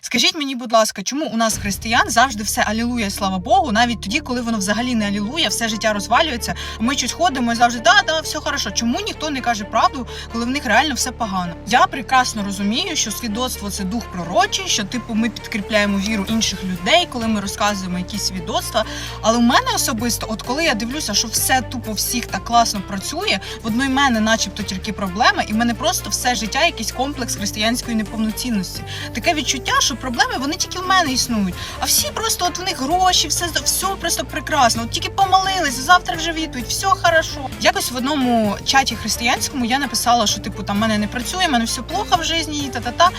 Скажіть мені, будь ласка, чому у нас християн завжди все алілуя, слава Богу, навіть тоді, коли воно взагалі не алілуя, все життя розвалюється. Ми щось ходимо і завжди да, да, все хорошо. Чому ніхто не каже правду, коли в них реально все погано? Я прекрасно розумію, що свідоцтво це дух пророчий, що типу ми підкріпляємо віру інших людей, коли ми розказуємо якісь свідоцтва. Але у мене особисто, от коли я дивлюся, що все тупо всіх так класно працює, в одної мене, начебто, тільки проблема, і в мене просто все життя якийсь комплекс християнської неповноцінності. Таке відчуття, що проблеми вони тільки в мене існують. А всі просто от в них гроші, все все просто прекрасно. От тільки помолились, завтра вже відповідь, все хорошо. Якось в одному чаті християнському я написала, що типу там мене не працює, мене все плохо в житті, та-та-та.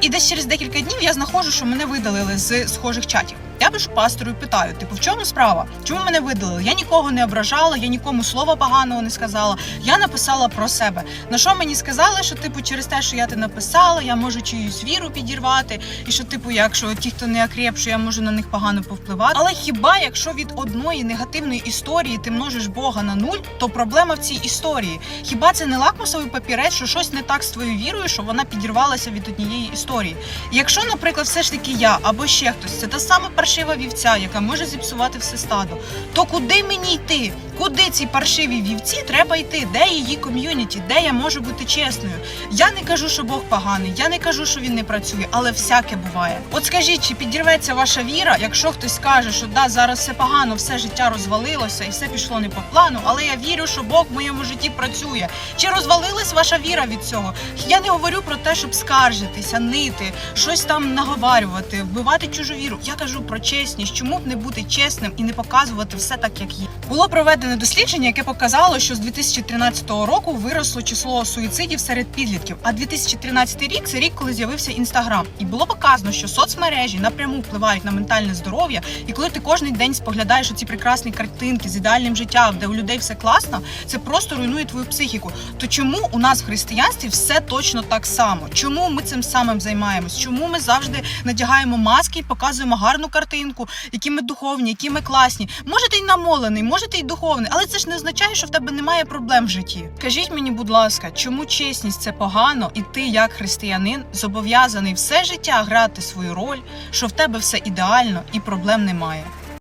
І десь через декілька днів я знаходжу, що мене видалили з схожих чатів. Я пишу пастору і питаю: типу, в чому справа? Чому мене видалили? Я нікого не ображала, я нікому слова поганого не сказала. Я написала про себе. На що мені сказали, що типу через те, що я те написала, я можу чиюсь віру підірвати, і що, типу, якщо ті, хто не окреп, що я можу на них погано повпливати. Але хіба якщо від одної негативної історії ти множиш Бога на нуль, то проблема в цій історії. Хіба це не лакмусовий папірець, що щось не так з твоєю вірою, що вона підірвалася від однієї історії? Якщо, наприклад, все ж таки я або ще хтось, це та сама паршива вівця, яка може зіпсувати все стадо, то куди мені йти? Куди цій паршивій вівці треба йти? Де її ком'юніті? Де я можу бути чесною? Я не кажу, що Бог поганий, я не кажу, що він не працює, але всяке буває. От скажіть, чи підірветься ваша віра, якщо хтось скаже, що да, зараз все погано, все життя розвалилося і все пішло не по плану, але я вірю, що Бог в моєму житті працює. Чи розвалилась ваша віра від цього? Я не говорю про те, щоб скаржитися, нити, щось там наговарювати, вбивати чужу віру. Я кажу про чесність. Чому б не бути чесним і не показувати все так, як є? Було проведене дослідження, яке показало, що з 2013 року виросло число суїцидів серед підлітків. А 2013 рік це рік, коли з'явився інстаграм, і було показано, що соцмережі напряму впливають на ментальне здоров'я. І коли ти кожен день споглядаєш ці прекрасні картинки з ідеальним життям, де у людей все класно, це просто руйнує твою психіку. То чому у нас в християнстві все точно так само? Чому ми цим самим займаємось? Чому ми завжди надягаємо маски і показуємо гарну картинку, які ми духовні, які ми класні? Може, ти й намолений, може, ти й духовний, але це ж не означає, що в тебе немає проблем в житті. Кажіть мені, будь ласка, чому чесність це погано, і ти, як християнин, зобов'язаний все життя грати свою роль, що в тебе все ідеально і проблем немає?